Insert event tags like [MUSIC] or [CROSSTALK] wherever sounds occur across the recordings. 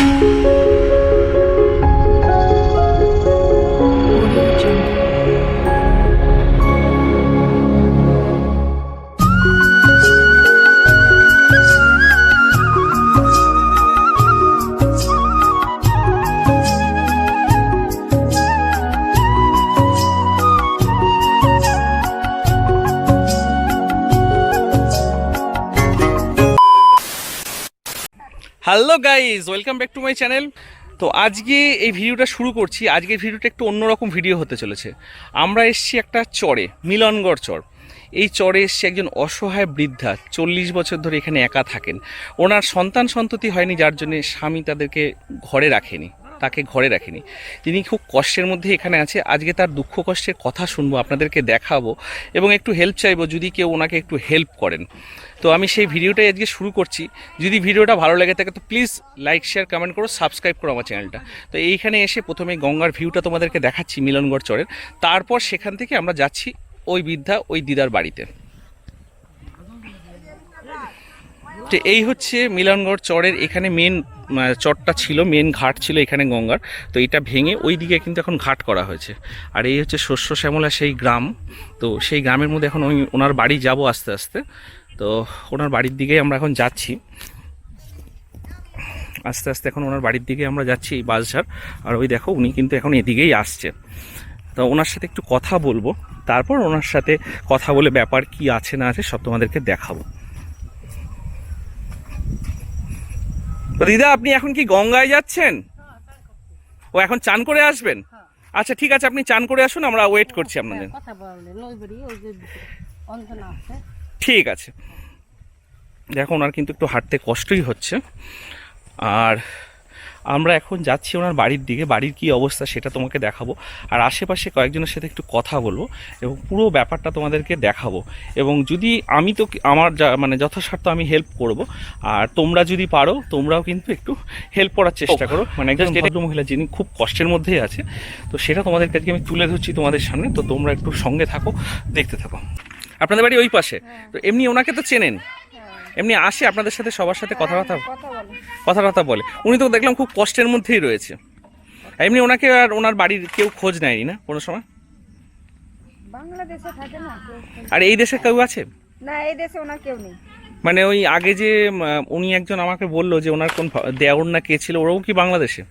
Música hello guys welcome back to my channel. তো আজকে এই ভিডিওটা শুরু করছি। আজকের ভিডিওটা একটু অন্যরকম ভিডিও হতে চলেছে। আমরা এসছি একটা চরে, মিলনগড় চর। এই চরে এসছে একজন অসহায় বৃদ্ধা, চল্লিশ বছর ধরে এখানে একা থাকেন। ওনার সন্তান সন্ততি হয়নি, যার জন্যে স্বামী তাদেরকে ঘরে রাখেনি। তাকে ঘরে রাখেনি। তিনি খুব কষ্টের মধ্যে এখানে আছে। আজকে তার দুঃখ কষ্টের কথা শুনব, আপনাদেরকে দেখাবো এবং একটু হেল্প চাইব যদি কেউ ওনাকে একটু হেল্প করেন। তো আমি সেই ভিডিওটাই আজকে শুরু করছি। যদি ভিডিওটা ভালো লাগে থাকে, তো প্লিজ লাইক শেয়ার কমেন্ট করো সাবস্ক্রাইব করো আমার চ্যানেলটা তো এইখানে এসে প্রথমে গঙ্গার ভিউটা তোমাদেরকে দেখাচ্ছি, মিলনগড় চরের। তারপর সেখান থেকে আমরা যাচ্ছি ওই বৃদ্ধা, ওই দিদার বাড়িতে। তো এই হচ্ছে মিলনগড় চরের এখানে মেন চরটা ছিল মেন ঘাট ছিল এখানে গঙ্গার। তো এটা ভেঙে ওই দিকে কিন্তু এখন ঘাট করা হয়েছে। আর এই হচ্ছে শস্য শ্যামলা সেই গ্রাম। তো সেই গ্রামের মধ্যে এখন ওই ওনার বাড়ি যাব আস্তে আস্তে। তো ওনার বাড়ির দিকেই আমরা এখন যাচ্ছি। আস্তে আস্তে এখন ওনার বাড়ির দিকে আমরা যাচ্ছি এই বাসঝাড় আর ওই দেখো উনি কিন্তু এখন এদিকেই আসছে। তো ওনার সাথে একটু কথা বলব। তারপর ওনার সাথে কথা বলে ব্যাপার কি আছে না আছে সব তোমাদেরকে দেখাবো। তো দিদা আপনি এখন কি গঙ্গায় যাচ্ছেন? ও এখন চান করে আসবেন? আচ্ছা ঠিক আছে আপনি চান করে আসুন আমরা ওয়েট করছি আপনাদের। কথা বললে লইবরি ওই যে অঞ্জনা আছে। ঠিক আছে। দেখো ওনার কিন্তু একটু হাঁটতে কষ্টই হচ্ছে। আর আমরা এখন যাচ্ছি ওনার বাড়ির দিকে বাড়ির কি অবস্থা সেটা তোমাকে দেখাবো। আর আশেপাশে কয়েকজনের সাথে একটু কথা বলব এবং পুরো ব্যাপারটা তোমাদেরকে দেখাবো। এবং যদি আমি তো আমার যা মানে যথাসাধ্য আমি হেল্প করব আর তোমরা যদি পারো তোমরাও কিন্তু একটু হেল্প করার চেষ্টা করো। মানে একজন ভদ্র মহিলা যিনি খুব কষ্টের মধ্যেই আছে তো সেটা তোমাদের কাছে আমি তুলে ধরছি তোমাদের সামনে। তো তোমরা একটু সঙ্গে থাকো দেখতে থাকো। আপনাদের বাড়ি ওই পাশে? তো এমনি ওনাকে তো চেনেন? এমনি আসে আপনাদের সাথে সবার সাথে কথাবার্তা কথাবার্তা বলে। উনি তো দেখলাম খুব কষ্টের মধ্যেই রয়েছে। এমনি ওনাকে আর ওনার বাড়ির কেউ খোঁজ নেয়নি না কোনো সময়? বাংলাদেশে থাকে না কেউ কেউ- আর এই দেশে কেউ আছে? না এই দেশে ওনার কেউ নেই। মানে ওই আগে যে উনি একজন আমাকে বলল যে ওনার কোন দেওর না কে ছিল ওরাও কি বাংলাদেশে?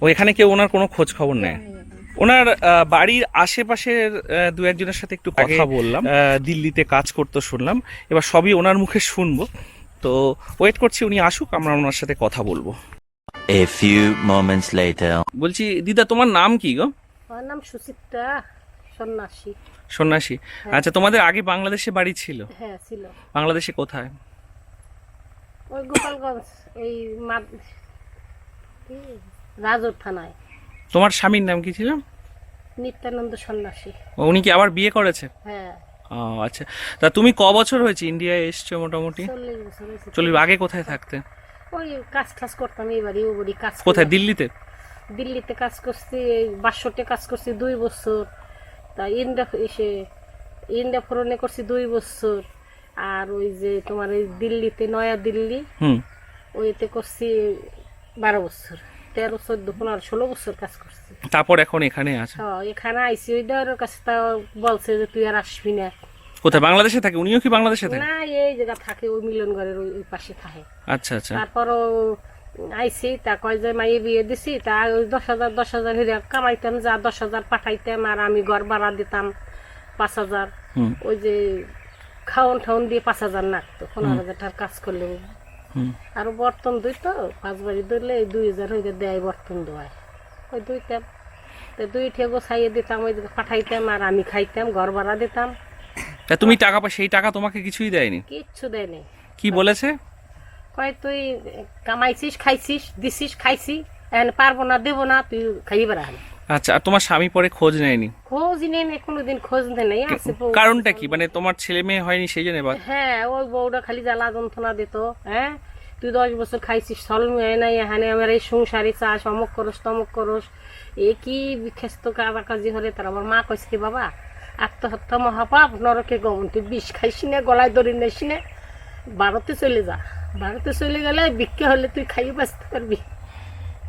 ও এখানে কেউ ওনার কোনো খোঁজ খবর নেয়। ওনার বাড়ির আশেপাশের দু একজনের সাথে একটু কথা বললাম। আহ, দিল্লিতে কাজ করতে শুনলাম। এবার সবই ওনার মুখে শুনব। তো ওয়েট করছি উনি আসুক আমরা ওনার সাথে কথা বলব। A few moments later. বলছি দিদা তোমার নাম কি গো? ওর নাম সুচিত্রা সন্ন্যাসী। সন্ন্যাসী? আচ্ছা তোমাদের আগে বাংলাদেশে বাড়ি ছিল? হ্যাঁ ছিল। বাংলাদেশে কোথায়? ওই গোপালগঞ্জ এই মা- থানায়। তোমার স্বামীর নাম কি ছিল? নিত্যানন্দ সন্ন্যাসী। উনি কি আবার বিয়ে করেছে? হ্যাঁ। ও আচ্ছা। তা তুমি ক বছর হয়েছে ইন্ডিয়ায় এসছো মোটামুটি? চল্লিশ বছর হয়েছে। চল্লিশ আগে কোথায় থাকতে? ওই কাজ টাজ করতাম এই বাড়ি ও বাড়ি কাজ কোথায় দিল্লিতে? দিল্লিতে কাজ করছি এই বাসটে কাজ করছি দুই বছর। তা ইন্ডিয়া এসে ইন্ডিয়া ফোরনে করছি দুই বছর। আর ওই যে তোমার এই দিল্লিতে নয়া দিল্লি হুম। ওইতে করছি বারো বছর। তেরো চোদ্দ পনেরো ষোলো বছর কাজ করছি। তারপর এখন এখানে আছে? হ্যাঁ এখানে আইসি ওই দেওয়ার কাছে তা বলছে যে তুই আর আসবি না। কোথায় বাংলাদেশে থাকে? উনিও কি বাংলাদেশে থাকে? না এই জায়গা থাকে ওই মিলন ঘরের ওই পাশে থাকে। আচ্ছা আচ্ছা। তারপরও আইসি তা কয় যে মাইয়ে বিয়ে দিছি তা ওই দশ হাজার দশ হাজার হিরে কামাইতাম যা দশ হাজার পাঠাইতাম আর আমি ঘর ভাড়া দিতাম পাঁচ হাজার। ওই যে খাওন ঠাউন দিয়ে পাঁচ হাজার নাকতো পনেরো হাজার টাকার কাজ করলে। আর বর্তন দুই তো পাঁচ বাড়ি ধরলে এই দুই হাজার হয়ে দেয় বর্তন দেওয়ায়। ওই দুইতাম তো দুই ঠেগো ছাইয়ে দিতাম ওই পাঠাইতাম আর আমি খাইতাম ঘর ভাড়া দিতাম। তা তুমি টাকা পা সেই টাকা তোমাকে কিছুই দেয়নি? কিচ্ছু দেয়নি। কি বলেছে? কয় তুই কামাইছিস খাইছিস দিছিস খাইছি এখন পারব না দেবো না তুই খাইয়ে বেড়া আচ্ছা আর তোমার স্বামী পরে খোঁজ নেয়নি? খোঁজ কোনোদিন খোঁজ কারণটা কি? মানে তোমার ছেলে মেয়ে হয়নি সেই জন্য হ্যাঁ ওই বউটা খালি জ্বালা যন্ত্রণা দিত হ্যাঁ? তুই দশ বছর খাইছিস সল মেয়ে নাই এখানে আমার এই সংসারে চাষ অমুক করস তমুক করস। এ কি বিখ্যাস্ত কাজি হলে তার আমার মা কইছে কি বাবা আত্মহত্যা মহাপাপ নরকে গমন তুই বিষ খাইছি না গলায় দড়ি নেছি না ভারতে চলে যা। ভারতে চলে গেলে ভিক্ষা হলে তুই খাইয়ে বাঁচতে পারবি।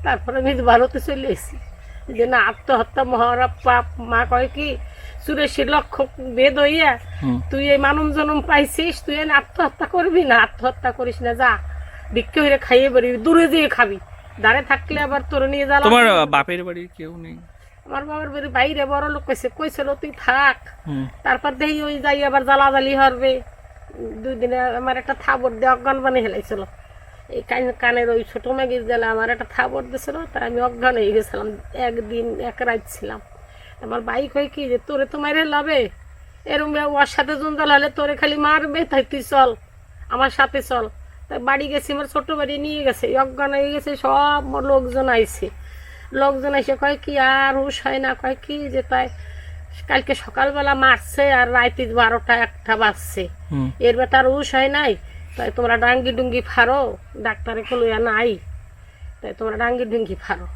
তারপরে আমি ভারতে চলে এসেছি। যে না আত্মহত্যা মহারা পাপ। মা কয় কি চুরাশি লক্ষ বেদ হইয়া তুই এই মানব জনম পাইছিস তুই এনে আত্মহত্যা করবি না? আত্মহত্যা করিস না যা। ভিক্ষা হইলে খাইয়ে পারবি দূরে দিয়ে খাবি। দাঁড়ে থাকলে আবার তোর নিয়ে জ্বালা তোমার বাপের বাড়ির কেউ নেই? আমার বাবার বাড়ি বাইরে বড় লোক কইছে কইছিল তুই থাক। তারপর দেখি ওই যাই আবার জ্বালাজালি হরবে। দুই দিনে আমার একটা থাবর দিয়ে অজ্ঞান বানিয়ে হেলাইছিল। এই কান কানের ওই ছোট মেগির গেলে আমার একটা থাবর দিয়েছিল তাই আমি অজ্ঞান হয়ে গেছিলাম। একদিন এক রাত ছিলাম। আমার বাইক হয় কি যে তোরে তো মারে লাভে। এরম ওর সাথে জঞ্জাল হলে তোরে খালি মারবে তাই তুই চল আমার সাথে চল। তাই বাড়ি গেছি আমার ছোট বাড়ি নিয়ে গেছে অজ্ঞান হয়ে গেছে সব লোকজন আইছে। লোকজন এসে কয় কি আর হুশ হয় না কয় কি যে তাই কালকে সকালবেলা মারছে আর রাইতে বারোটা একটা বাজছে। এর বেতার হুশ হয় নাই। তাই তোমরা ডাঙ্গি ডুঙ্গি ফারো ডাক্তারে কলইয়া নাই। তাই তোমরা ডাঙ্গি ডুঙ্গি ফারো।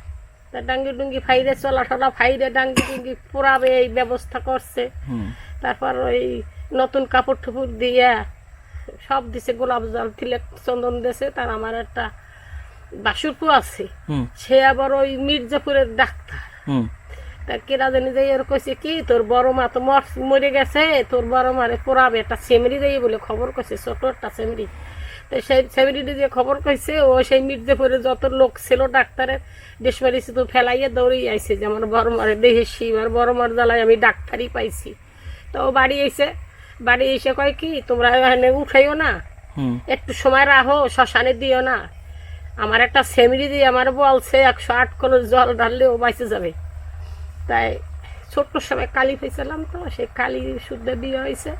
তা ডাঙ্গি ডুঙ্গি ফাইরে চলা টলা ফাইরে ডাঙ্গি ডুঙ্গি পুরাবে এই ব্যবস্থা করছে। তারপর ওই নতুন কাপড় টুপুর দিয়ে সব দিছে গোলাপ জল তিলেক চন্দন দিয়েছে তার আমার একটা বাসুরপু আছে। সে আবার ওই মির্জাপুরের ডাক্তার। হুম। তা কেরা জানি যাই আর কইছে কি তোর বড় মা তো মর মরে গেছে তোর বড় মারে পোড়াবে একটা সেমরি যাই বলে খবর কইছে ছোট একটা সেমরি। তো সেই সেমরিটি যে খবর কইছে ও সেই মির্জাপুরে যত লোক ছিল ডাক্তারের দেশবাড়ি তো ফেলাইয়া দৌড়ে আইছে যে আমার বড় মারে দেহে শিব আর বড় মার জ্বালায় আমি ডাক্তারই পাইছি। তো ও বাড়ি এসে বাড়ি এসে কয় কি তোমরা এখানে উঠাইও না একটু সময় রাখো শ্মশানে দিও না। আমার একটা সেমরি দিয়ে আমার বলছে একশো আট কলস জল ঢাললে ও বাইসে যাবে। তাই ছোট্ট সময় কালি পেয়েছিলাম তো সেই কালি শুদ্ধ বিয়ে হয়েছে।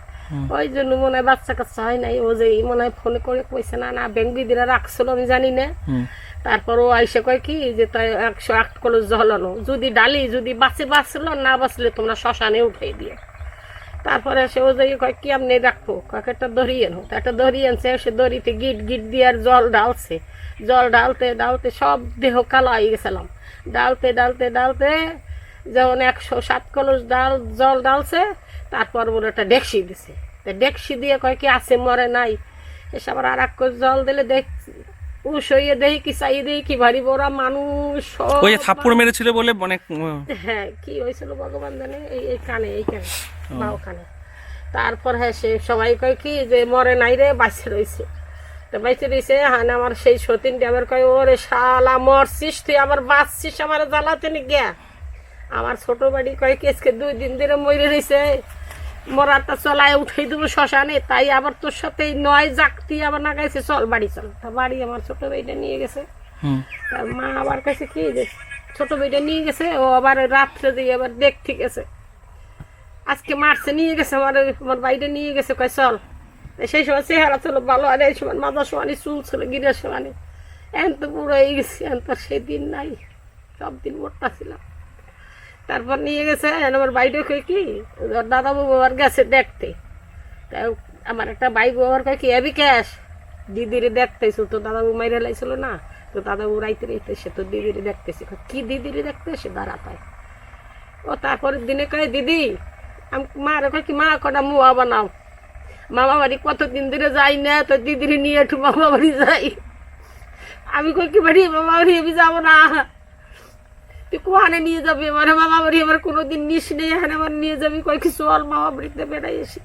ওই জন্য মনে হয় বাচ্চা কাচ্চা হয় নাই। ও যে মনে হয় ফোন করে কইছে না না ব্যাংক দিদিরা রাখছিল আমি জানি না। তারপর ও আইসে কয় কি যে তাই একশো আট কলস জল আনো যদি ডালি যদি বাঁচে বাঁচলো না বাঁচলে তোমরা শ্মশানে উঠাই দিও। তারপরে সে ও যাই কয় কি আপনি রাখব? কয়েক একটা দড়ি এনো তা একটা দড়ি আনছে সে দড়িতে গিট গিট দিয়ে আর জল ঢালছে। জল ঢালতে ঢালতে সব দেহ কালো হয়ে গেছিলাম। ডালতে ডালতে ডালতে যেমন একশো সাত কলস ডাল জল ডালছে তারপর বলে একটা ডেকসি দিছে। তা ডেকসি দিয়ে কয় কি আছে মরে নাই। এসে আবার আর এক জল দিলে দেখ উসইয়ে দেখি কি চাই দেখি কি ভারী বড় মানুষ ওই থাপ্পড় মেরেছিল বলে অনেক হ্যাঁ কি হয়েছিল ভগবান জানে? এই এই কানে এই কানে বাউ কানে তারপর হ্যাঁ সে সবাই কয় কি যে মরে নাই রে বাঁচে রয়েছে তো বাঁচে রয়েছে হ্যাঁ আমার সেই সতীনটি আবার কয় ওরে শালা মরছিস তুই আবার বাঁচছিস আমার জ্বালাতে নি গিয়া আমার ছোট বাড়ি কয় কি আজকে দুই দিন ধরে মরে রয়েছে মরাটা চলায় উঠাই দেবো শ্মশানে তাই আবার তোর সাথে নয় জাগতি আবার না গেছে চল বাড়ি চল। তা বাড়ি আমার ছোট বাড়িটা নিয়ে গেছে। তার মা আবার কাছে কি যে ছোট মেয়েটা নিয়ে গেছে ও আবার রাত্রে দিয়ে আবার দেখতে গেছে। আজকে মারছে নিয়ে গেছে আমার আমার বাড়িটা নিয়ে গেছে কয় চল। সেই সময় চেহারা ছিল ভালো আর এই সময় মাথা সমানি চুল ছিল গিরের সমানি। এখন তো পুরো হয়ে গেছে এখন তো আর সেই দিন নাই সব দিন মোটটা ছিলাম। তারপর নিয়ে গেছে আমার বাইরে কই কি ওর দাদা বাবু আবার গেছে দেখতে। তাই আমার একটা বাইক ব্যবহার করে কি এবি ক্যাশ দিদিরে দেখতেছো তো দাদাবু মাইরে লাইছিল না তো দাদাবু রাইতে রাইতে সে তো দিদিরে দেখতেছে। কয়, কি দিদিরে দেখতে সে দাঁড়া পায় ও তারপরের দিনে কয় দিদি আমি মা রে কয় কি মা কটা মুয়া বানাও। মামা বাড়ি কতদিন ধরে যাই না তো দিদিরে নিয়ে একটু মামা বাড়ি যাই। আমি কই কি বাড়ি মামা বাড়ি আমি যাব না। তুই কোহানে নিয়ে যাবি? আমার মামা বাড়ি আমার কোনোদিন নিস নেই। এখানে আমার নিয়ে যাবি? কয় কি চল মামা বাড়িতে বেড়াই এসে।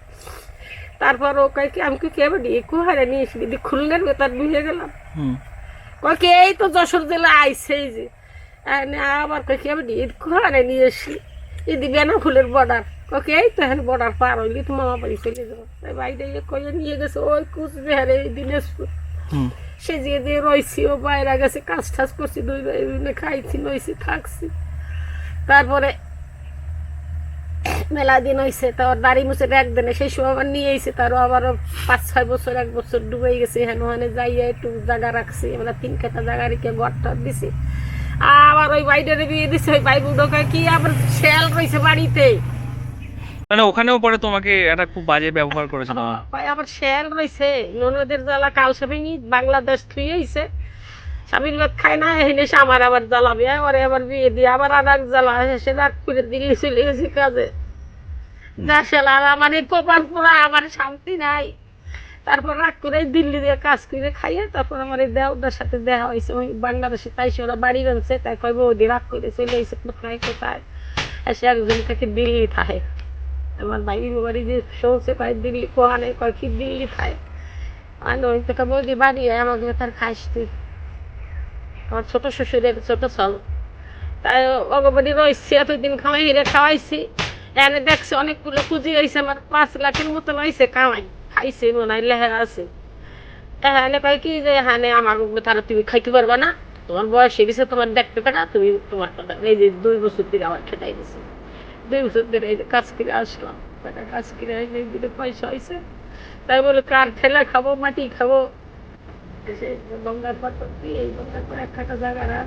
তারপর ও কয় কি আমি কি কে বাড়ি? কোহারে নিয়ে এসে দিদি খুললেন ভেতর ঢুকে গেলাম। হুম। কয় কি এই তো যশোর জেলা আইছে এই যে। আবার কয় কি আমি ঈদ কোহারে নিয়ে এসি ঈদি বেনা ফুলের বর্ডার। কয় এই তো এখানে বর্ডার পার হইলি তো মামা বাড়ি চলে যাব। তাই বাইরে কয়ে নিয়ে গেছে ওই কুচবিহারে দিনাজপুর। সে দিয়ে রয়েছি ও বাইরে গেছে, কাজ টাজ করছি, দুই ভাই খাইছি নইছি থাকছি। তারপরে মেলা দিন হয়েছে তার দাড়ি মুছে একদিনে সেই সময় আবার নিয়ে এসে তারও আবার পাঁচ ছয় বছর, এক বছর ডুবে গেছে, হেন ওখানে যাইয়া একটু জায়গা রাখছি, আমরা তিন কাটা জায়গা রেখে ঘরটা দিছি। আবার ওই বাইরে বিয়ে দিছে, ওই বাইক উঠোকে কি আবার শেয়াল রয়েছে বাড়িতে? মানে ওখানেও পরে তোমাকে একটা খুব বাজে ব্যবহার করেছিল। ভাই আবার শেয়াল রয়েছে ননদের জ্বালা কালসে ভেঙি বাংলাদেশ থুই হয়েছে স্বামীর ভাত খায় না এনে সে আমার আবার জ্বালাবে ওরে আবার বিয়ে দিয়ে আবার আর এক জ্বালা সে রাগ করে দিল্লি চলে গেছে কাজে। যা সেলা আমার এই কপাল পোড়া আমার শান্তি নাই। তারপর রাগ করে দিল্লি দিয়ে কাজ করে খাইয়ে তারপর আমার এই দেওয়ার সাথে দেখা হয়েছে ওই বাংলাদেশে তাই সে ওরা বাড়ি বানছে তাই কয় বৌদি রাগ করে চলে এসে কোথায় কোথায়? এসে একজন থেকে দিল্লি থাকে আমার বাইরের বাড়ি যে শুনছে কয় দিল্লি কোহানে কয় কি দিল্লি থাকে আর ওই থেকে বৌদি বাড়ি আমাকে তার খাইস তুই। আমার ছোট শ্বশুরের ছোট ছল। তাই অগবাড়ি রয়েছি এতদিন খাওয়াই হিরে খাওয়াইছি। এনে দেখছি অনেকগুলো পুঁজি হয়েছে আমার পাঁচ লাখের মতন হয়েছে কামাই। খাইছে, মনে হয় লেখা আছে। এখানে কয় কি যে, এখানে আমার তারা তুমি খাইতে পারবা না। তোমার বয়স হয়ে তোমার দেখতে পারে তুমি তোমার কথা। এই যে দুই বছর ধরে আমার খেটাই দিছে। দুই বছর ধরে এই যে কাজ করে আসলাম। কয়টা কাজ করে এই যে দিলে পয়সা হয়েছে তাই বলে কার ঠেলা খাব মাটি খাব? এসে গঙ্গার পাথর দিয়ে এই গঙ্গার পর একটা জায়গা রাখ।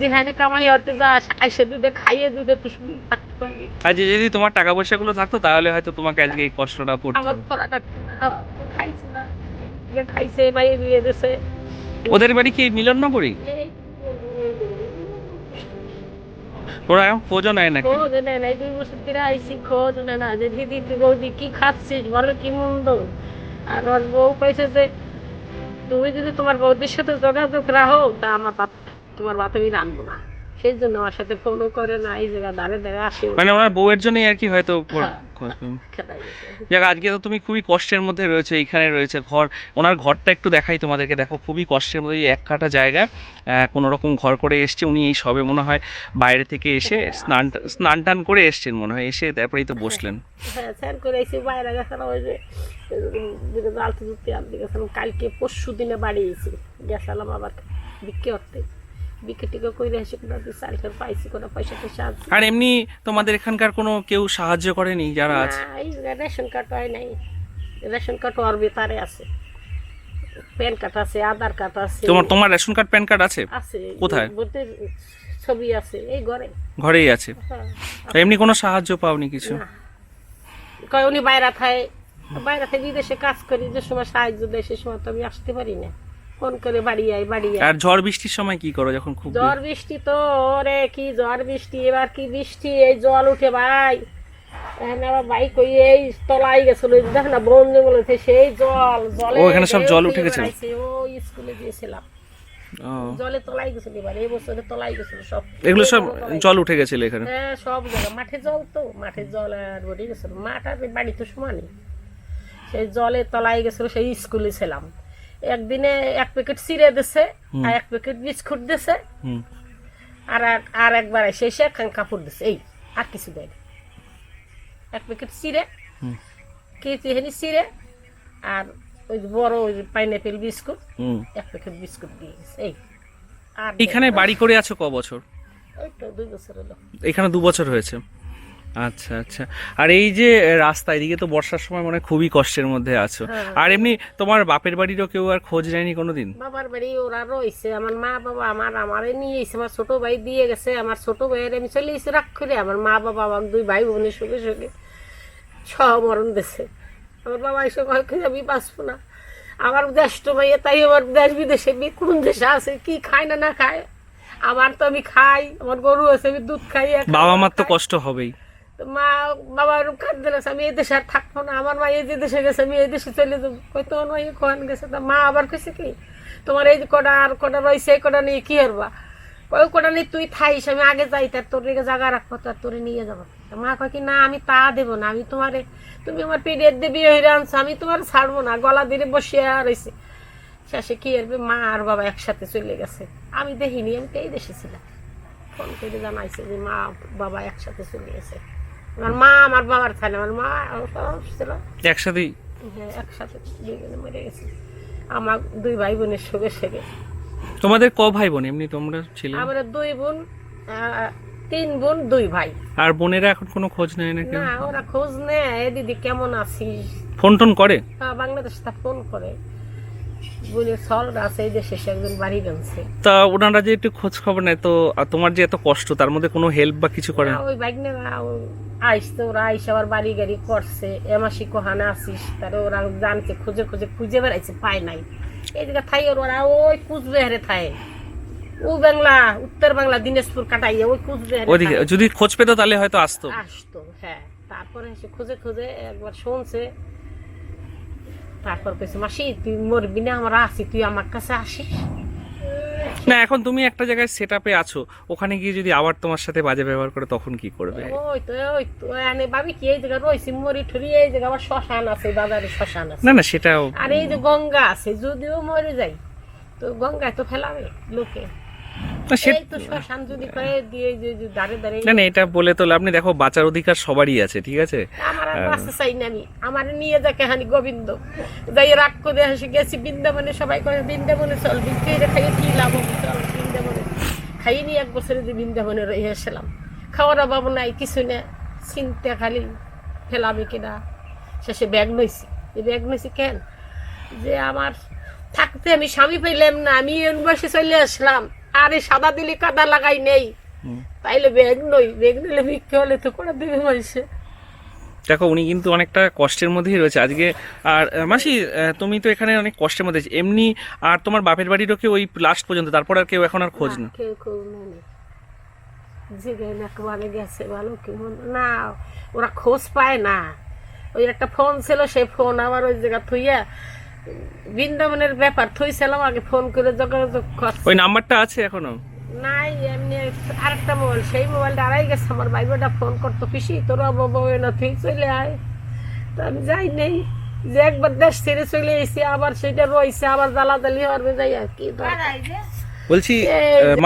যেখানে কামাই হতে যাস আইসে দুধে খাইয়ে দুধে শুধু থাকতে পারবি। আজ যদি তোমার টাকা পয়সাগুলো থাকতো তাহলে হয়তো তোমাকে আজকে এই কষ্টটা পড়তো। আমার পড়াটা খাইছে না। খাইছে বাইরে দিয়ে দিছে। ওদের বাড়ি কি মিলননগরী এই ওরা এখন? খোঁজও নেয় নাকি? খোঁজ নেয় না দুই বছর ধরে আইসি খোঁজ নেয় না। যে দিদি তুই বৌদি কি খাচ্ছিস কি মন্দ? আর ওর বউ কইছে যে তুমি যদি তোমার বৌদির সাথে যোগাযোগ রাখো তা আমার বাপ তোমার বাপ আমি রাখব না। সেই জন্য আমার সাথে ফোনও করে না এই জায়গা দাঁড়ে দাঁড়ে আসে মানে ওনার বউয়ের জন্যই আর কি হয়তো [LAUGHS] যাক আজকে তো তুমি খুবই কষ্টের মধ্যে রয়েছে এইখানে রয়েছে ঘর। ওনার ঘরটা একটু দেখাই তোমাদেরকে। দেখো খুবই কষ্টের মধ্যে এক কাটা জায়গায় কোনো রকম ঘর করে এসছে। উনি এই সবে মনে হয় বাইরে থেকে এসে স্নান স্নান টান করে এসছেন মনে হয়। এসে তারপরেই তো বসলেন। [LAUGHS] হ্যাঁ স্যার করে এসে বাইরে গেছিলাম ওই যে জালতে জুতে আর গেছিলাম কালকে পরশু দিনে বাড়ি এসে গেছিলাম আবার বিক্রি করতে। বিক্রি টিকে করে এসে কোনো টাল পাইছি কোনো পয়সা টয়সা আছে আর এমনি তোমাদের এখানকার কোনো কেউ সাহায্য করেনি যারা আছে? এই রেশন কার্ড হয় নাই। রেশন কার্ড ওর ভিতরে আছে। প্যান কার্ড আছে আধার কার্ড আছে। তোমার তোমার রেশন কার্ড প্যান কার্ড আছে? আছে কোথায়? বলতে ছবি আছে এই ঘরে। ঘরেই আছে? হ্যাঁ। এমনি কোনো সাহায্য পাওনি কিছু? কয় উনি বাইরে থাকে বাইরে থেকে বিদেশে কাজ করি যে সময় সাহায্য দেয় সে সময় তো আমি আসতে পারি না। ফোন করে বাড়ি আই বাড়ি আর ঝড় বৃষ্টির সময় কি করো যখন খুব ঝড় বৃষ্টি তো কি ঝড় বৃষ্টি এবার কি বৃষ্টি? এই জল উঠে ভাই। আবার বাইক ওই এই তলাই গেছিল দেখ না বন জঙ্গল সেই জল জলে ও, এখানে সব জল উঠে গেছে? ও স্কুলে গিয়েছিলাম। ও, জলে তলাই গেছিল এবার এই বছরে তলাই গেছিল সব। এগুলো সব জল উঠে গেছিল এখানে? হ্যাঁ সব জায়গা মাঠে জল তো মাঠে জল আর গেছিল। মাঠ আর বাড়ি তো সমানই। সেই জলে তলায় গেছিল সেই স্কুলে ছিলাম। একদিনে এক প্যাকেট চিড়ে দিছে আর এক প্যাকেট বিস্কুট দিছে আর আর একবার এসে এসে একখান কাপড় দিছে এই আর কিছু দেয় এক প্যাকেট চিড়ে। কেজি হেনি চিড়ে আর ওই বড় ওই পাইনাপেল বিস্কুট হুম। এক প্যাকেট বিস্কুট দিয়ে গেছে এই। আর এখানে বাড়ি করে আছো ক বছর? ওই তো দুই বছর হলো। এখানে দু বছর হয়েছে। আচ্ছা আচ্ছা। আর এই যে রাস্তা এদিকে তো বর্ষার সময় মনে হয় খুবই কষ্টের মধ্যে আছো। হ্যাঁ। আর এমনি তোমার বাপের বাড়িরও কেউ আর খোঁজ নেয়নি কোনোদিন? বাবার বাড়ি ওরা রয়েছে আমার মা বাবা আমার আমারে নিয়ে এসে আমার ছোট ভাই দিয়ে গেছে আমার ছোট ভাইয়ের আমি চলে এসে রাখ করে আমার মা বাবা আমার দুই ভাই বোনের সঙ্গে সঙ্গে মরণ দিছে আমার বাবা এসে কয় আমি বাঁচবো না। আমার জ্যেষ্ঠ ভাইয়া তাই আমার দেশ বিদেশে কোন দেশে আছে কি খায় না না খায়। আমার তো আমি খাই আমার গরু আছে আমি দুধ খাই বাবা মার তো কষ্ট হবেই। তো মা বাবার খাদ্য দিলেছে আমি এই দেশে আর থাকব না। আমার মা এই যে দেশে গেছে, আমি এই দেশে চলে যাব। তো নয় কোন গেছে। তা মা আবার কইছে কি, তোমার এই কটা আর কটা রয়েছে, এই কটা নিয়ে কি হরবা ওই কটা নিয়ে তুই থাইস আমি আগে যাই, তার তোর রেগে জায়গা রাখব, তার তোরে নিয়ে যাব। মা কয় কি, না, আমি তা দেবো না, আমি তোমারে, তুমি আমার দিয়ে বিয়ে হয়ে আনছো, আমি তোমার ছাড়বো না, গলা দিয়ে বসিয়ে রয়েছে শেষে কি করবে, মা আর বাবা একসাথে চলে গেছে। আমি দেখিনি, আমি তো এই দেশে ছিলাম। ফোন করে জানাইছে যে মা, বাবা একসাথে চলে গেছে। আমার মা আমার বাবার থাকে আমার মা আমার বাবা ছিল। একসাথেই? হ্যাঁ একসাথে দুইজনে মরে গেছে। আমার দুই ভাই বোনের সঙ্গে সেগে তোমাদের ক ভাই বোন এমনি তোমরা ছিলে? আমরা দুই বোন তিন বোন দুই ভাই। আর বোনেরা এখন কোনো খোঁজ নেয় না না ওরা খোঁজ নেয় দিদি কেমন আছিস? ফোন টোন করে? আহ, বাংলাদেশ তা ফোন করে। বলে সল আছে এই দেশে সে একজন বাড়ি বানছে তা ওনারা যে একটু খোঁজ খবর নেয় তো তোমার যে এত কষ্ট তার মধ্যে কোনো হেল্প বা কিছু করে না? ওই বাইকনেরা আইসতে ওরা আইসে আবার বাড়ি গাড়ি করছে। এমাসি কোহানে আসিস তারে ওরা জানছে খুঁজে খুঁজে খুঁজে বেড়াইছে পায় নাই। থাই ওরা ওই কুচবিহারে থায় ও বাংলা উত্তর বাংলা দিনাজপুর কাটাইয়া ওই কুচবিহারে ওদিকে যদি খোঁজ পেতো তাহলে হয়তো আসতো। আসতো হ্যাঁ। তারপরে সে খুঁজে খুঁজে একবার শুনছে তারপর কইছে মাসি তুই মরবি না আমরা আছি তুই আমার কাছে আসিস? না এখন তুমি একটা জায়গায় সেট আপে আছো ওখানে গিয়ে যদি আবার তোমার সাথে বাজে ব্যবহার করে তখন কি করবে? ওই তো ওই তো এনে ভাবি কি এই জায়গা রয়েছি মরি ঠরি এই জায়গা আবার শ্মশান আছে বাজারে শ্মশান আছে। না না সেটাও আর এই যে গঙ্গা আছে যদিও মরে যাই তো গঙ্গায় তো ফেলাবে লোকে। না সে তো দাঁড়ে না না এটা বলে তো নেই। দেখো বাঁচার অধিকার সবারই আছে ঠিক আছে? আমার বাঁচতে চাই না আমি। আমার নিয়ে যা কেহানি গোবিন্দ। যাই রাগ করে হাসি গেছি বৃন্দাবনে সবাই করে বৃন্দাবনে চল বৃন্দাবনে খাইয়ে কি লাভ হবে? চল বৃন্দাবনে। খাইয়ে নিয়ে এক বছরে যে বৃন্দাবনে রয়ে এসেছিলাম খাওয়ার অভাব নাই কিছু না চিন্তা খালি ফেলাবে কিনা? শেষে ব্যাগ নইছি এই ব্যাগ নইছি কেন? যে আমার থাকতে আমি স্বামী পেলাম না আমি ইউনিভার্সিটি চলে আসলাম। আরে সাদা দিলি কাদা লাগাই নেই। তাইলে ব্যাগ নই ব্যাগ নিলে ভিক্ষে হলে তো করে দেবে মানুষে। দেখো উনি কিন্তু অনেকটা কষ্টের মধ্যেই রয়েছে। আজকে আর মাসি তুমি তো এখানে অনেক কষ্টের মধ্যে এমনি আর তোমার বাপের বাড়িরও কেউ ওই লাস্ট পর্যন্ত তারপর আর কেউ এখন আর খোঁজ না কেউ কেউ নেই গেছে ভালো কি না ওরা খোঁজ পায় না। ওই একটা ফোন ছিল সেই ফোন আবার ওই জায়গা থুইয়া বৃন্দাবনের ব্যাপার থইছিলাম আগে ফোন করে যোগাযোগ করছে। ওই নাম্বারটা আছে এখনও? নাই এমনি আরেকটা মোবাইল সেই মোবাইলটা আড়াই গেছে আমার ভাইবোটা ফোন করতো পিসি তোরা বাবা না তুই চলে আয়। তো আমি যাই নেই যে একবার দেশ ছেড়ে চলে এসেছি আবার সেটা রয়েছে আবার জ্বালাজালি হবে যাই আর কি বলছি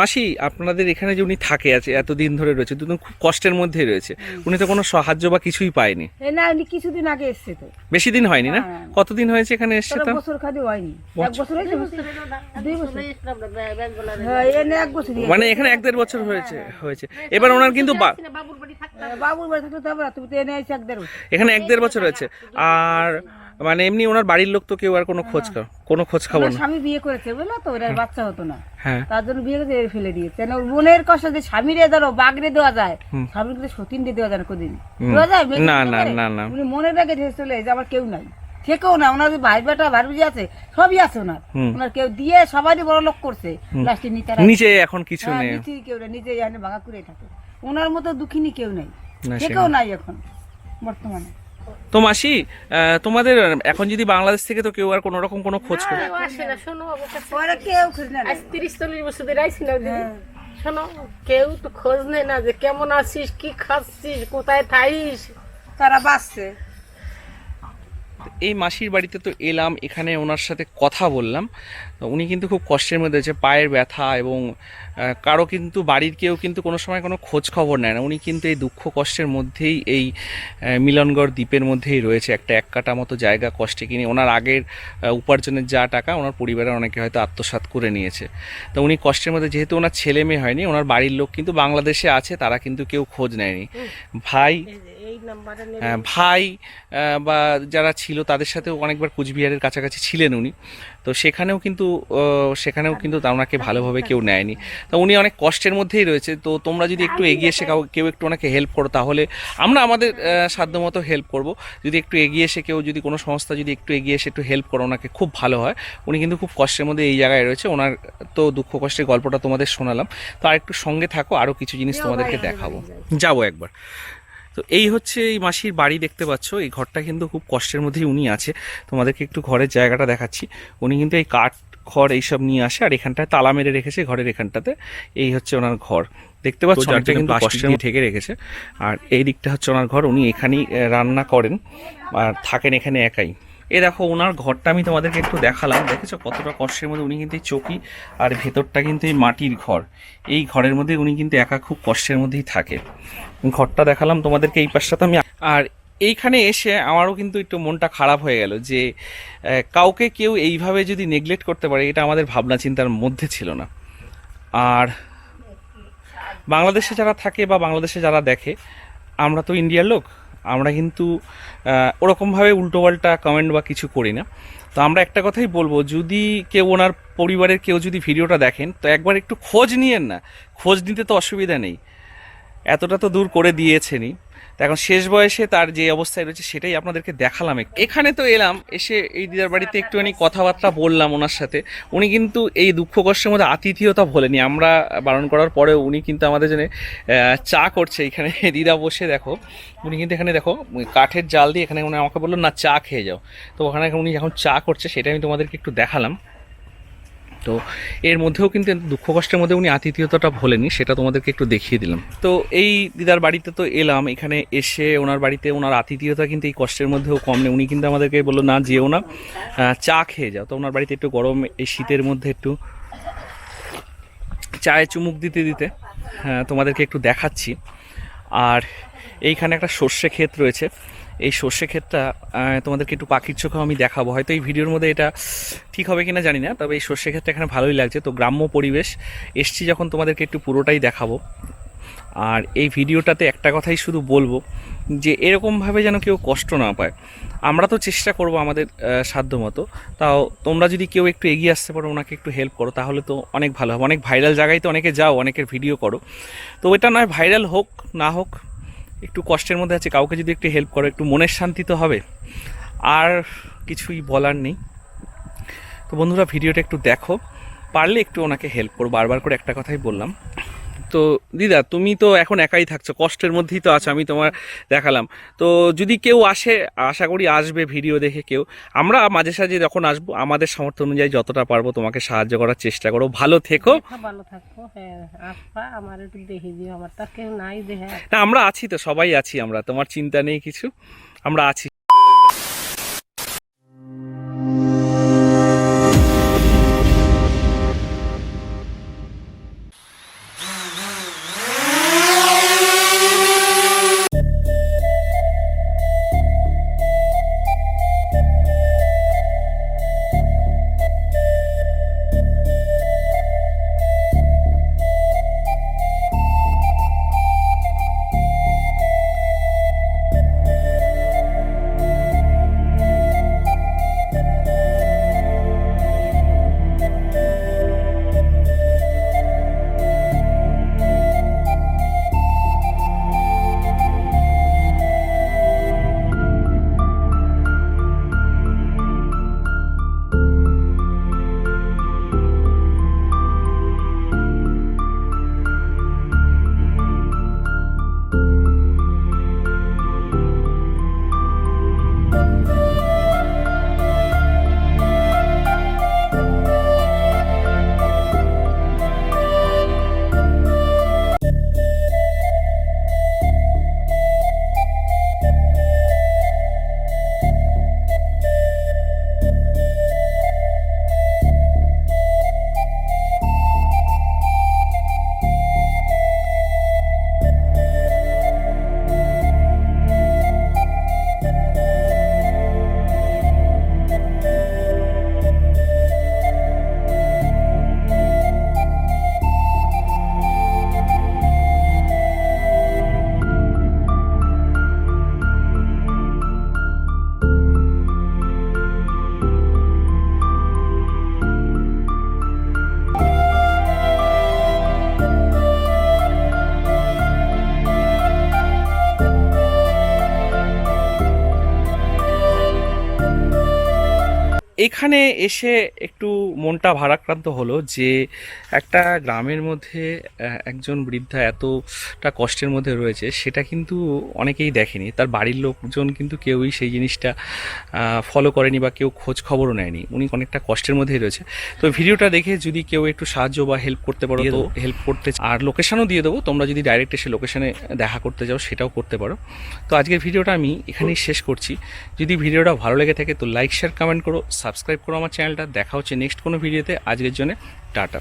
মাসি আপনাদের এখানে যে উনি থাকে আছে এতদিন ধরে রয়েছে দুজন খুব কষ্টের মধ্যেই রয়েছে উনি তো কোনো সাহায্য বা কিছুই পায়নি। না উনি কিছুদিন আগে এসছে তো। বেশি দিন হয়নি না? হ্যাঁ। কতদিন হয়েছে এখানে এসছে তো বছর খাদি হয়নি। এক বছর। হয়েছে দুই বছর হ্যাঁ এনে এক বছর মানে এখানে এক দেড় বছর হয়েছে হয়েছে। এবার ওনার কিন্তু বাবুর বাড়ি থাকতে বাবুর বাড়ি থাকতে তুমি তো এনে এসে এক দেড় বছর। এখানে এক দেড় বছর হয়েছে। আর মানে এমনি ওনার বাড়ির লোক তো কেউ আর কোনো খোঁজ খা- কোনো খোঁজ খবর না। স্বামী বিয়ে করেছে বুঝলো তো? ওরা বাচ্চা হতো না। হ্যাঁ। তার জন্য বিয়ে করে এর ফেলে দিয়েছে। ওর বোনের কষ্ট যে স্বামীরে ধরো বাগরে দেওয়া যায়। স্বামীর কিন্তু সতীন দিয়ে দেওয়া যায় না কোনদিন। দেওয়া যায়? না, না, না, না। উনি মনের আগে ঢেসে চলে যে আমার কেউ নাই। থেকেও না ওনার ভাই বেটা ভারুজি আছে সবই আছে ওনার। ওনার কেউ দিয়ে সবারই বড় লোক করছে। লাস্টে নিচে এখন কিছু হ্যাঁ, নেই। কেউ নেই নিজে এখানে ভাগা করে থাকে। ওনার মতো দুঃখিনী কেউ নেই। না, থেকেও নাই এখন বর্তমানে। তো মাসি তোমাদের এখন যদি বাংলাদেশ থেকে তো কেউ আর কোনো রকম কোনো খোঁজ করে। কেউ আসে না শোনো বাবুর কাছে। ওরা কেউ খুঁজে না। আজ তিরিশ চল্লিশ বছর ধরে আইসি না দিদি। শোনো কেউ তো খোঁজ নেই না যে কেমন আছিস কি খাচ্ছিস কোথায় থাইস তারা বাঁচছে। এই মাসির বাড়িতে তো এলাম এখানে ওনার সাথে কথা বললাম। তো উনি কিন্তু খুব কষ্টের মধ্যে আছে পায়ের ব্যথা এবং কারও কিন্তু বাড়ির কেউ কিন্তু কোনো সময় কোনো খোঁজ খবর নেয় না। উনি কিন্তু এই দুঃখ কষ্টের মধ্যেই এই মিলনগড় দ্বীপের মধ্যেই রয়েছে। একটা এক কাটা মতো জায়গা কষ্টে কিনে ওনার আগের উপার্জনের যা টাকা ওনার পরিবারের অনেকে হয়তো আত্মসাৎ করে নিয়েছে। তো উনি কষ্টের মধ্যে যেহেতু ওনার ছেলে মেয়ে হয়নি ওনার বাড়ির লোক কিন্তু বাংলাদেশে আছে তারা কিন্তু কেউ খোঁজ নেয়নি। ভাই এই যে এই নাম্বারে আহ, ভাই বা যারা ছিল তাদের সাথেও অনেকবার কুচবিহারের কাছাকাছি ছিলেন উনি। তো সেখানেও কিন্তু সেখানেও কিন্তু তা ওনাকে ভালোভাবে কেউ নেয়নি। তো উনি অনেক কষ্টের মধ্যেই রয়েছে। তো তোমরা যদি একটু এগিয়ে এসে কাউ কেউ একটু ওনাকে হেল্প করো তাহলে আমরা আমাদের সাধ্যমতো হেল্প করব। যদি একটু এগিয়ে এসে কেউ যদি কোনো সংস্থা যদি একটু এগিয়ে এসে একটু হেল্প করো ওনাকে খুব ভালো হয়। উনি কিন্তু খুব কষ্টের মধ্যে এই জায়গায় রয়েছে। ওনার তো দুঃখ কষ্টের গল্পটা তোমাদের শোনালাম। তো আর একটু সঙ্গে থাকো আরও কিছু জিনিস তোমাদেরকে দেখাবো। যাব একবার। তো এই হচ্ছে এই মাসির বাড়ি দেখতে পাচ্ছ। এই ঘরটা কিন্তু খুব কষ্টের মধ্যেই উনি আছে। তোমাদেরকে একটু ঘরের জায়গাটা দেখাচ্ছি। উনি কিন্তু এই কাঠ খড় এইসব নিয়ে আসে আর এখানটায় তালা মেরে রেখেছে ঘরের এখানটাতে। এই হচ্ছে ওনার ঘর। দেখতে পাচ্ছ অনেকটা কিন্তু কষ্টের মধ্যে ঢেকে রেখেছে। আর এই দিকটা হচ্ছে ওনার ঘর। উনি এখানেই রান্না করেন। আর থাকেন এখানে একাই। এ দেখো, ওনার ঘরটা আমি তোমাদেরকে একটু দেখালাম। দেখেছ কতটা কষ্টের মধ্যে উনি কিন্তু চকি আর ভেতরটা কিন্তু এই মাটির ঘর। এই ঘরের মধ্যে উনি কিন্তু একা খুব কষ্টের মধ্যেই থাকে। ঘরটা দেখালাম তোমাদেরকে এই পাশটাতে আমি। আর এইখানে এসে আমারও কিন্তু একটু মনটা খারাপ হয়ে গেল যে কাউকে কেউ এইভাবে যদি নেগলেক্ট করতে পারে, এটা আমাদের ভাবনা চিন্তার মধ্যে ছিল না। আর বাংলাদেশে যারা থাকে বা বাংলাদেশে যারা দেখে, আমরা তো ইন্ডিয়ার লোক। আমরা কিন্তু ওরকমভাবে উল্টোপাল্টা কমেন্ট বা কিছু করি না। তো আমরা একটা কথাই বলব, যদি কেউ ওনার পরিবারের কেউ যদি ভিডিওটা দেখেন, তো একবার একটু খোঁজ নিয়েন না। খোঁজ নিতে তো অসুবিধা নেই। এতটা তো দূর করে দিয়েছেনই। এখন শেষ বয়সে তার যে অবস্থায় রয়েছে সেটাই আপনাদেরকে দেখালাম এখানে তো এলাম, এসে এই দিদার বাড়িতে একটুখানি কথাবার্তা বললাম ওনার সাথে। উনি কিন্তু এই দুঃখ কষ্টের মধ্যে আতিথিয়তা ভোলেনি আমরা বারণ করার পরেও উনি কিন্তু আমাদের জন্য চা করছে এখানে। [LAUGHS] দিদা বসে দেখো, উনি কিন্তু এখানে দেখো কাঠের জাল দিয়ে এখানে উনি আমাকে বলল, না, চা খেয়ে যাও। তো ওখানে উনি এখন চা করছে, সেটা আমি তোমাদেরকে একটু দেখালাম। তো এর মধ্যেও কিন্তু দুঃখ কষ্টের মধ্যে উনি আতিথিয়তাটা ভোলেনি সেটা তোমাদেরকে একটু দেখিয়ে দিলাম। তো এই দিদার বাড়িতে তো এলাম, এখানে এসে ওনার বাড়িতে ওনার আতিথিয়তা কিন্তু এই কষ্টের মধ্যেও কম নেই। উনি কিন্তু আমাদেরকে বলল, না, যেও না চা খেয়ে যাও। তো ওনার বাড়িতে একটু গরম, এই শীতের মধ্যে একটু চায়ে চুমুক দিতে দিতে তোমাদেরকে একটু দেখাচ্ছি। আর এইখানে একটা সর্ষে ক্ষেত রয়েছে। এই সর্ষে ক্ষেতটা তোমাদেরকে একটু পাখির চোখেও আমি দেখাবো। হয়তো এই ভিডিওর মধ্যে এটা ঠিক হবে কিনা জানি না তবে এই সর্ষে ক্ষেতটা এখানে ভালোই লাগছে। তো গ্রাম্য পরিবেশ এসছি যখন তোমাদেরকে একটু পুরোটাই দেখাবো। আর এই ভিডিওটাতে একটা কথাই শুধু বলব যে এরকমভাবে যেন কেউ কষ্ট না পায়। আমরা তো চেষ্টা করব আমাদের আহ, সাধ্যমতো। তাও তোমরা যদি কেউ একটু এগিয়ে আসতে পারো ওনাকে একটু হেল্প করো তাহলে তো অনেক ভালো হবে। অনেক ভাইরাল জায়গায় তো অনেকে যাও অনেকের ভিডিও করো। তো এটা নয় ভাইরাল হোক না হোক একটু কষ্টের মধ্যে আছে, কাউকে যদি একটু হেল্প করো, একটু মনের শান্তি তো হবে। আর কিছুই বলার নেই। তো বন্ধুরা, ভিডিওটা একটু দেখো, পারলে একটু ওনাকে হেল্প করো। বারবার করে একটা কথাই বললাম। তো দিদা তুমি তো এখন একাই থাকছো কষ্টের মধ্যেই তো আছো আমি তোমার দেখালাম। তো যদি কেউ আসে আশা করি আসবে ভিডিও দেখে কেউ। আমরা মাঝে সাঝে যখন আসব আমাদের সামর্থ্য অনুযায়ী যতটা পারব তোমাকে সাহায্য করার চেষ্টা করো। ভালো থেকো। ভালো হ্যাঁ আমার একটু দেখে দিও আমার তো কেউ নাই দেখে না আমরা আছি তো সবাই আছি আমরা তোমার চিন্তা নেই কিছু। আমরা আছি। এখানে এসে একটু মনটা ভারাক্রান্ত হলো যে একটা গ্রামের মধ্যে একজন বৃদ্ধা এতটা কষ্টের মধ্যে রয়েছে সেটা কিন্তু অনেকেই দেখেনি। তার বাড়ির লোকজন কিন্তু কেউই সেই জিনিসটা ফলো করেনি বা কেউ খোঁজ খবরও নেয়নি। উনি অনেকটা কষ্টের মধ্যেই রয়েছে। তো ভিডিওটা দেখে যদি কেউ একটু সাহায্য বা হেল্প করতে পারো তো হেল্প করতে আর লোকেশনও দিয়ে দেবো। তোমরা যদি ডাইরেক্ট এসে লোকেশনে দেখা করতে যাও সেটাও করতে পারো। তো আজকের ভিডিওটা আমি এখানেই শেষ করছি। যদি ভিডিওটা ভালো লেগে থাকে তো লাইক শেয়ার কমেন্ট করো। সাবস্ক্রাইব করো আমার চ্যানেলটা। দেখা হচ্ছে নেক্সট কোনো ভিডিওতে। আজকের জন্য টাটা।